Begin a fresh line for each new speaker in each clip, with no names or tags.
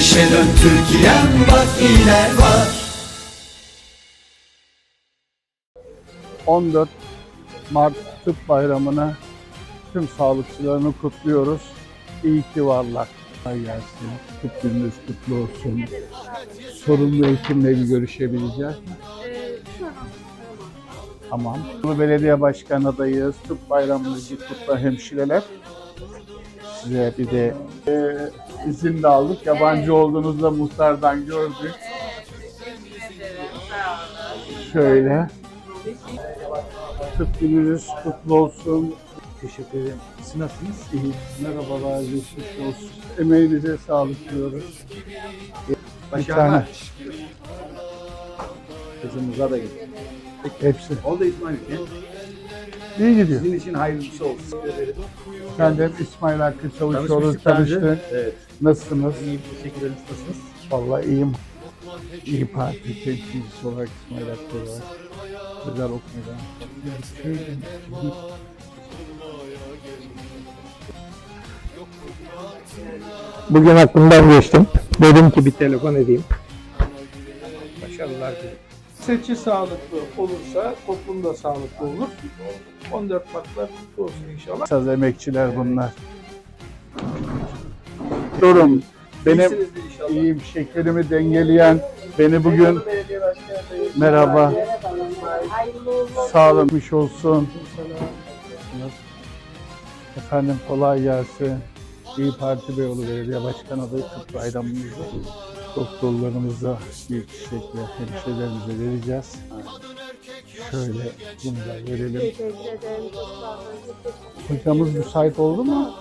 Güneşe dön Türkiye'm bak iler var
14 Mart Tıp Bayramı'nı tüm sağlıkçılarını kutluyoruz. İyi ki varlar. Kolay gelsin. Tıp gününüz kutlu olsun. Sorumlu hekimle bir görüşebileceğiz. Tamam. Bu belediye başkan adayız. Tıp bayramınızı kutla hemşireler. Size bir de e, izin de aldık. Yabancı olduğunuzda muhtardan gördük. Şöyle. Tıp gününüz kutlu olsun. Teşekkür ederim. Siz nasılsınız? İyi. Merhabalar, geçmiş olsun. Emeğinize sağlık diyoruz. Tane.
Kızımıza da gitti.
Hepsi.
Da İsmail için.
İyi gidiyor.
Sizin için hayırlısı olsun.
Ben de İsmail Hakkı Çavuşoğlu tanıştık.
Evet.
Nasılsınız?
İyi teşekkür ederim. Nasılsınız?
Vallahi iyiyim. İyi Parti temsilcisi olarak İsmail Hakkı olarak. Özel okumaya
Bugün aklımdan geçtim. Dedim ki bir telefon edeyim. Başarılar dilerim.
Seçi sağlıklı olursa toplum da sağlıklı olur. 14 Mart'lar kutlu olsun inşallah.
Saz emekçiler bunlar. Durum. Benim
inşallah.
iyiyim şekerimi dengeleyen beni bugün
Başkanı
merhaba sağlamış olsun. Efendim kolay gelsin. İyi Parti Beyoğlu Belediye Başkan adayı tıp bayramımızı doktorlarımıza bir çiçekle hemşehrilerimize vereceğiz. Şöyle bunu da verelim. Hocamız müsait oldu mu?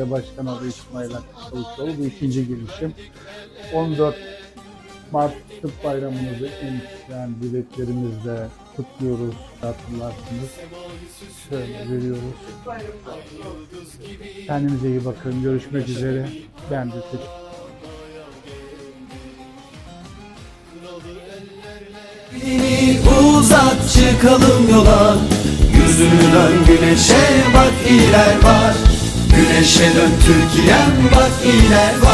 Başkan adayı İsmail Hakkı Çavuşoğlu bu ikinci girişim. 14 Mart Tıp Bayramımızı en içten dileklerimizle kutluyoruz, hatırlarsınız. Şöyle veriyoruz. Kendinize iyi bakın. Görüşmek üzere. Ben de teşekkür
Elini uzat çıkalım yola. Yüzünü dön güneşe bak iler var. Güneşe dön Türkiye'm bak iler var